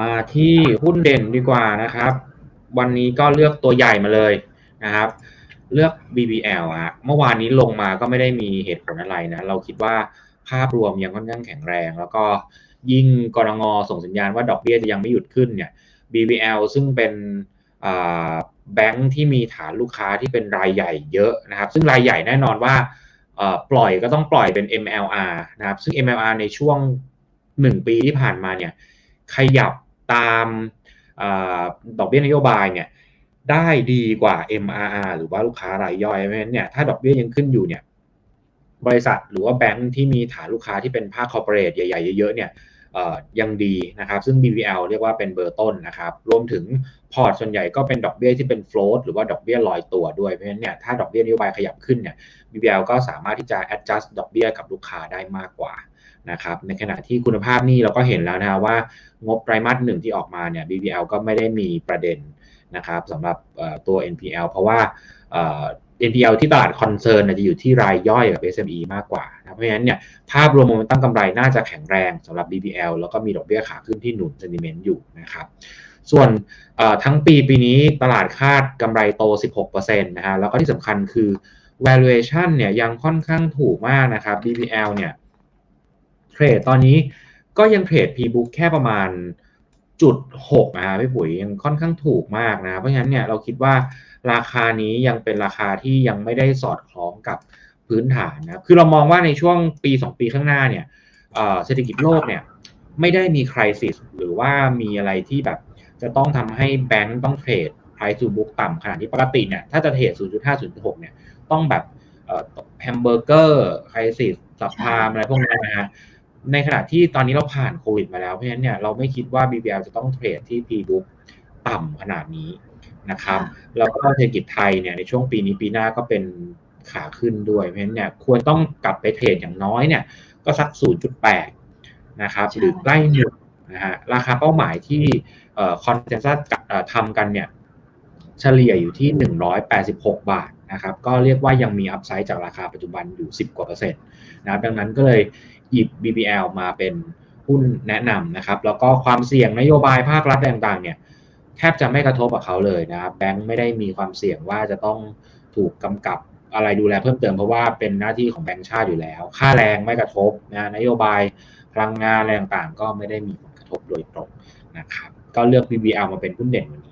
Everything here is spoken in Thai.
มาที่หุ้นเด่นดีกว่านะครับ วันนี้ก็เลือกตัวใหญ่มาเลยนะครับ เลือก BBL อะเมื่อวานนี้ลงมาก็ไม่ได้มีเหตุผลอะไรนะ เราคิดว่าภาพรวมยังค่อนข้างแข็งแรง แล้วก็ยิ่งกรงงส่งสัญญาณว่าดอกเบี้ยจะยังไม่หยุดขึ้นเนี่ย BBL ซึ่งเป็นแบงค์ที่มีฐานลูกค้าที่เป็นรายใหญ่เยอะนะครับ ซึ่งรายใหญ่แน่นอนว่าปล่อยก็ต้องปล่อยเป็น MLR นะครับ ซึ่ง MLR ในช่วง 1 ปีที่ผ่านมาเนี่ยขยับ ตามดอกเบี้ยนโยบายเนี่ยได้ดีกว่า MRR หรือว่าลูกค้ารายย่อยเพราะฉะนั้นเนี่ยถ้าดอกเบี้ยยังขึ้นอยู่เนี่ยบริษัทหรือว่าแบงค์ที่มีฐานลูกค้าที่เป็นภาคคอร์เปอเรทใหญ่ๆเยอะๆเนี่ยยังดีนะครับ ซึ่ง BBL เรียกว่าเป็นเบอร์ต้นนะครับ รวมถึงพอร์ตส่วนใหญ่ก็เป็นดอกเบี้ยที่เป็น float หรือว่าดอกเบี้ยลอยตัวด้วยเพราะฉะนั้นเนี่ยถ้าดอกเบี้ยนโยบายขยับขึ้นเนี่ย BBL ก็สามารถที่จะ adjust ดอกเบี้ยกับลูกค้าได้มากกว่า นะครับในขณะที่คุณภาพนี่เราก็เห็นแล้วนะว่างบไตรมาสหนึ่งที่ออกมาเนี่ย BBL ก็ไม่ได้มีประเด็นนะครับสำหรับตัว NPL เพราะว่า NPL ที่ตลาดคอนเซิร์นจะอยู่ที่รายย่อยกับ SME มากกว่านะเพราะฉะนั้นเนี่ยภาพรวมโมเมนตัมกำไรน่าจะแข็งแรงสำหรับ BBL แล้วก็มีดอกเบี้ยขาขึ้นที่หนุนเซนิเมนต์อยู่นะครับส่วนทั้งปีปีนี้ตลาดคาดกำไรโต 16%นะฮะแล้วก็ที่สำคัญคือ valuation เนี่ยยังค่อนข้างถูกมากนะครับ BBL เนี่ย เทรดตอนนี้ก็ยังเทรด P-book แค่ประมาณจุดหกนะพี่ปุ๋ยยังค่อนข้างถูกมากนะ เพราะฉะนั้นเนี่ยเราคิดว่าราคานี้ยังเป็นราคาที่ยังไม่ได้สอดคล้องกับพื้นฐานนะ คือเรามองว่าในช่วงปี 2 ปีข้างหน้าเนี่ยเศรษฐกิจโลกเนี่ยไม่ได้มีคริสิสหรือว่ามีอะไรที่แบบจะต้องทำให้แบงก์ต้องเทรด price to book ต่ำขนาดที่ปกติเนี่ยถ้าจะเทรด 0.5 0.6 เนี่ยต้องแบบแฮมเบอร์เกอร์คริสิสสับพามอะไรพวกนี้นะฮะ ในขณะที่ตอนนี้เราผ่านโควิดมาแล้ว เพราะฉะนั้นเนี่ยเราไม่คิดว่า BBL จะต้องเทรดที่ P-book ต่ำขนาดนี้นะครับ แล้วก็เศรษฐกิจไทยเนี่ยในช่วงปีนี้ปีหน้าก็เป็นขาขึ้นด้วย เพราะฉะนั้นเนี่ยควรต้องกลับไปเทรดอย่างน้อยเนี่ยก็สัก 0.8 นะครับ หรือใกล้หนึ่งนะฮะราคาเป้าหมายที่คอนเซนแซสทำกันเนี่ยเฉลี่ยอยู่ที่ 186 บาท นะครับก็เรียกว่ายังมีอัพไซด์จากราคาปัจจุบันอยู่ 10 กว่าเปอร์เซ็นต์นะครับดังนั้นก็เลยหยิบ BBL มาเป็นหุ้นแนะนำนะครับ แล้วก็ความเสี่ยงนโยบายภาครัฐต่างๆเนี่ยแทบจะไม่กระทบกับเขาเลยนะครับแบงค์ไม่ได้มีความเสี่ยงว่าจะต้องถูกกำกับอะไรดูแลเพิ่มเติมเพราะว่าเป็นหน้าที่ของแบงค์ชาติอยู่แล้ว ค่าแรงไม่กระทบนะนโยบายพลังงานอะไรต่างๆ ก็ไม่ได้มีผลกระทบโดยตรงนะครับ ก็เลือก BBL มาเป็นหุ้นเด่นวันนี้